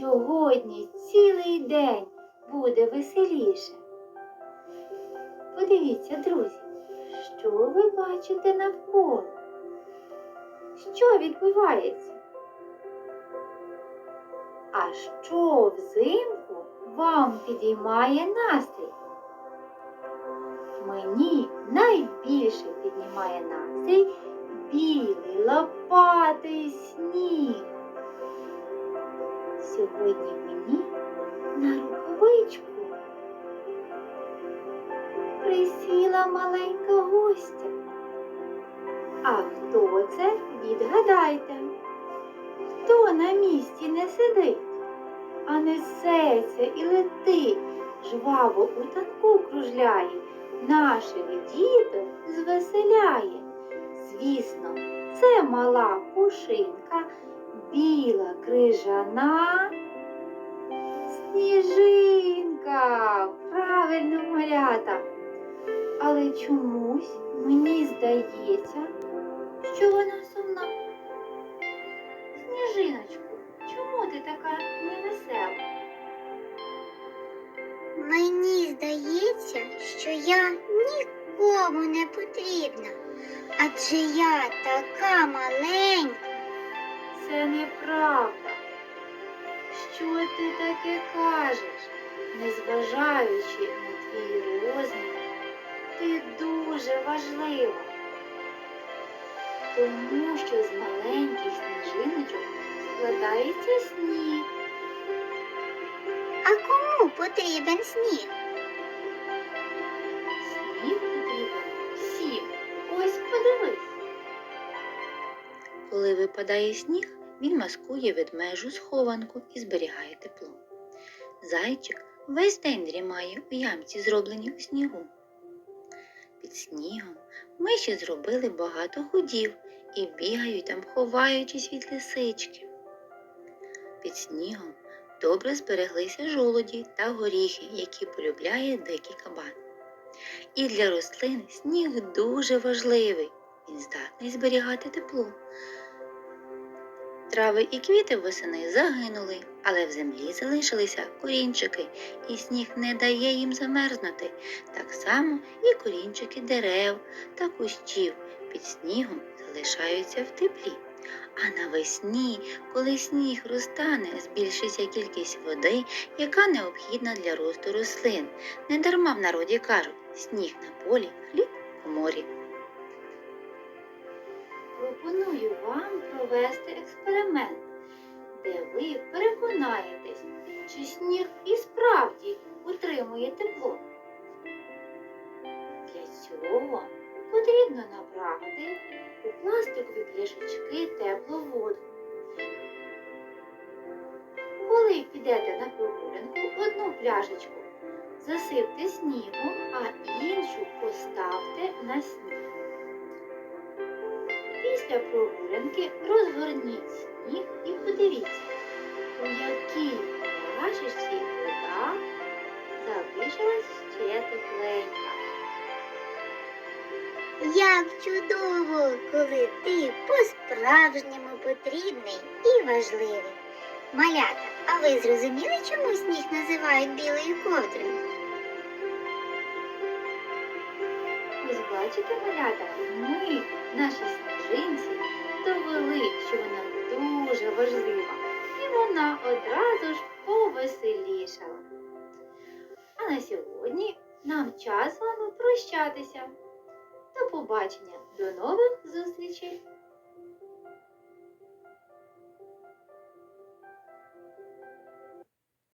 сьогодні цілий день буде веселіше. Подивіться, друзі, що ви бачите навколо? Що відбувається? А що взимку вам підіймає настрій? Мені найбільше піднімає настрій білий лопатий сніг. Сьогодні мені на рукавичку присіла маленька гостя. А хто це? Відгадайте. Хто на місці не сидить, а несеться і летить, жваво у танку кружляє, наших діток звеселяє. Звісно, це мала пушинка, біла крижана. Сніжинка, правильно малята. Але чомусь мені здається, що вона сумна. Сніжиночку, чому ти така невесела? Мені здається, що я нікому не потрібна, адже я така маленька. Це неправда. Що ти таке кажеш, незважаючи на твій розмір, ти дуже важлива. Тому що з маленьких сніжиночок складається сніг. А кому потрібен сніг? Сніг потрібен всім. Ось подивись. Коли випадає сніг, він маскує ведмежу схованку і зберігає тепло. Зайчик весь день дрімає у ямці, зробленій у снігу. Під снігом ми ще зробили багато ходів і бігають там, ховаючись від лисички. Під снігом добре збереглися жолуді та горіхи, які полюбляє дикий кабан. І для рослин сніг дуже важливий. Він здатний зберігати тепло. Трави і квіти восени загинули, але в землі залишилися корінчики, і сніг не дає їм замерзнути. Так само і корінчики дерев та кущів під снігом залишаються в теплі. А навесні, коли сніг розтане, збільшиться кількість води, яка необхідна для росту рослин. Недарма в народі кажуть сніг на полі, хліб провести експеримент, де ви переконаєтесь, чи сніг і справді утримує тепло. Для цього потрібно набрати у пластикові пляшечки теплу воду. Коли підете на прогулянку, одну пляшечку засипте снігом, а іншу поставте на сніг. Після прогулянки розгорніть сніг і подивіться, у якій пляшечці вода залишилась ще тепленька. Як чудово, коли ти по-справжньому потрібний і важливий. Малята, а ви зрозуміли, чому сніг називають білою ковдрою? Ось бачите, малята, ми, наші сніжинці, довели, що вона дуже важлива, і вона одразу ж повеселішала. А на сьогодні нам час з вами прощатися. До побачення, до нових